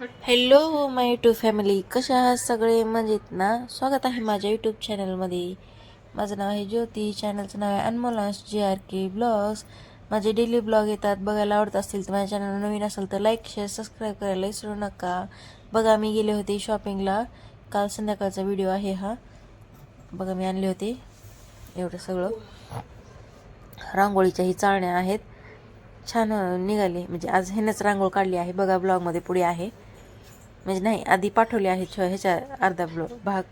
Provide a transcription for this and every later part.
Hello माय YouTube family कशा आहात सगळे? मजेत ना? स्वागत आहे माझ्या यूट्यूब चॅनलमध्ये माझं नाव आहे ज्योती. चॅनलचं नाव आहे अनमोलास जी आर के ब्लॉग्स माझे डेली ब्लॉग येतात बघायला आवडत असतील तर माझ्या चॅनल नवीन असेल तर लाईक शेअर सबस्क्राईब करायला विसरू नका. बघा मी गेले होते शॉपिंगला काल संध्याकाळचा व्हिडिओ आहे हा. बघा मी आणले होते. एवढं सगळं. रांगोळीच्या ही चाळण्या आहेत. छान निघाले. म्हणजे आज ह्यानंच रांगोळ काढली आहे. बघा ब्लॉगमध्ये पुढे आहे. म्हणजे नाही आधी पाठवले आहे छ ह्याच्या अर्धा ब्लॉग भाग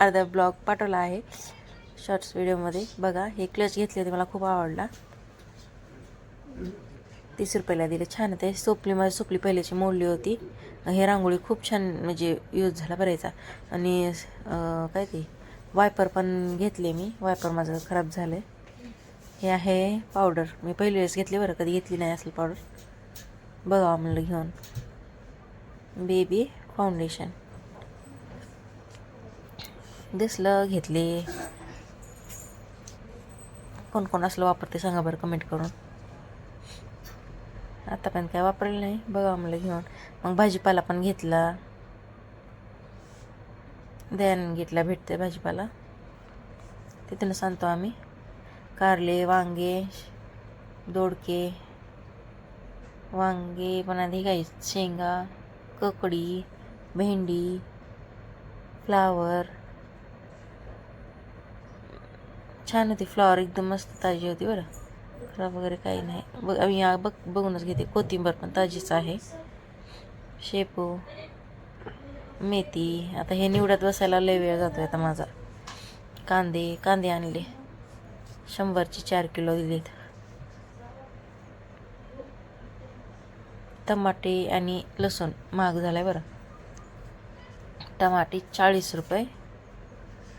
अर्धा ब्लॉग पाठवला आहे. शॉर्ट्स व्हिडिओमध्ये बघा हे क्लच घेतले होते मला खूप आवडला. तीस रुपयाला दिले छान ते सोपली माझी सोपली पहिल्याची मोडली होती. हे रांगोळी खूप छान म्हणजे यूज झाला बरायचा आणि काय ते वायपर पण घेतले मी. वायपर माझं खराब झालं हे आहे पावडर मी पहिली वेळेस घेतली बरं कधी घेतली नाही असेल पावडर बघा म्हणलं घेऊन. Baby foundation. दिसलं घेतले. कोण कोण असलं वापरते सांगा बरं कमेंट करून. आतापर्यंत काय वापरलं नाही. बघा मला घेऊन. मग भाजीपाला पण घेतला. ध्यान घेतला भेटते भाजीपाला. तिथून सांगतो आम्ही. कारले वांगे दोडके वांगे पण आधी काही शेंगा. ककडी भेंडी फ्लावर. छान होती फ्लॉवर एकदम मस्त ताजी होती बरं. खराब वगैरे काही नाही. बघ आम्ही या बघ बघूनच घेते. कोथिंबर पण ताजीच आहे. शेपू मेथी. आता हे निवडत बसायला लय वेळ जातो आता माझा. कांदे कांदे आणले. शंभरचे चार किलो दिलेत. टमाटे आणि लसूण महाग झाला आहे बरं. टमाटे चाळीस रुपये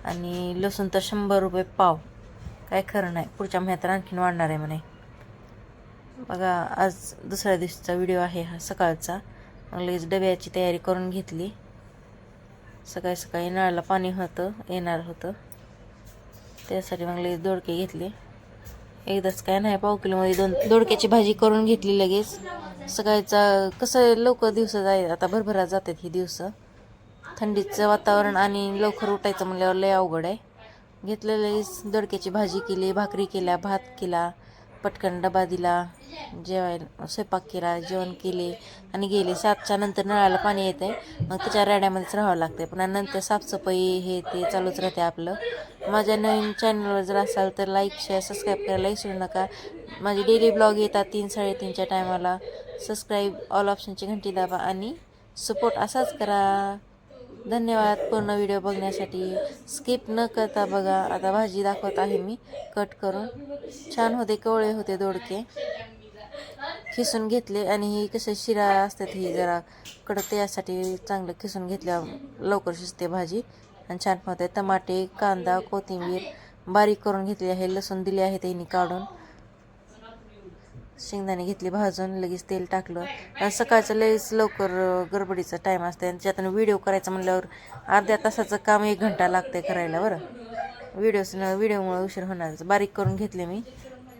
आणि लसूण तर शंभर रुपये पाव. काय खरं नाही पुढच्या महिन्यात आणखीन वाढणार आहे म्हणे. बघा आज दुसऱ्या दिवशीचा व्हिडिओ आहे हा सकाळचा. मग लगेच डब्याची तयारी करून घेतली. सकाळी सकाळी नळाला पाणी होतं येणार होतं. त्यासाठी मग लगेच दोडके घेतले. एकदाच काय नाही पाव किलोमध्ये दोन दोडक्याची भाजी करून घेतली लगेच. सकाळचा कसं लवकर दिवस जाय आता भरभरात जातात ही दिवस. थंडीचं वातावरण आणि लवकर उठायचं म्हणल्यावर लय अवघड आहे. घेतलं लगेच दोडक्याची भाजी केली भाकरी केल्या भात केला. पटकन डबा दिला जेवायला स्वयंपाक केला जेवण केले आणि गेले. सातच्या नंतर नळाला पाणी येते मग त्याच्या रेड्यामध्येच राहावं लागते पुन्हा नंतर साफसफाई हे ते चालूच राहते आपलं. माझ्या नवीन चॅनलवर जर असाल तर लाईक शेअर सबस्क्राईब करायला विसरू नका. माझे डेली ब्लॉग येतात तीन साडेतीनच्या टायमाला सबस्क्राईब ऑल ऑप्शनची घंटी दाबा आणि सपोर्ट असाच करा. धन्यवाद पूर्ण व्हिडिओ बघण्यासाठी. स्किप न करता बघा. आता भाजी दाखवत आहे मी. कट करून. छान होते कवळे होते दोडके. खिसून घेतले आणि ही कसे शिरा असतात ही जरा कडक यासाठी चांगलं खिसून घेतल्या लवकर शिजते भाजी. आणि छान होते. टमाटे कांदा कोथिंबीर बारीक करून घेतली आहे. लसूण दिले आहे त्यांनी काढून. शेंगदाणे घेतली भाजून लगेच तेल टाकलं. आणि सकाळचं लगेच लवकर गडबडीचा टाईम असते आणि त्यातून व्हिडिओ करायचा म्हणल्यावर अर्ध्या तासाचं काम एक घंटा लागते करायला बरं. व्हिडिओस व्हिडिओमुळे उशीर होणार. बारीक करून घेतले मी.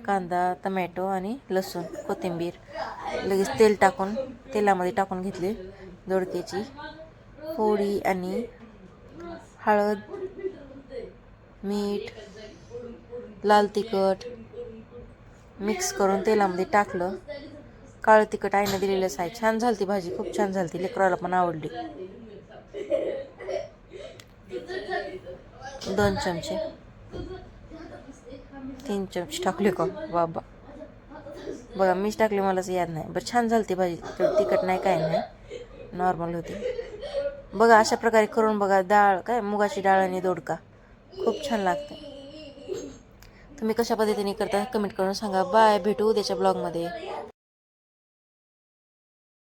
कांदा टमॅटो आणि लसूण कोथिंबीर. लगेच तेल टाकून तेलामध्ये टाकून घेतले दोडक्याची. पोळी आणि हळद मीठ लाल तिखट मिक्स करून तेलामध्ये टाकलं. काळं तिखट आईनं दिलेलंच आहे छान झालती भाजी खूप छान झालती. लेकराला पण आवडली. दोन चमचे. तीन चमचे टाकले का? बाबा. बघा मीच टाकले मलाच याद नाही. बरं छान झालती भाजी. तिखट नाही काय नाही. नॉर्मल होती. बघा अशा प्रकारे करून बघा. डाळ काय? मुगाची डाळ आणि दोडका. खूप छान लागते. तुम्ही कशा पद्धतीने करता कमेंट करून सांगा. बाय. भेटू उद्याच्या ब्लॉगमध्ये.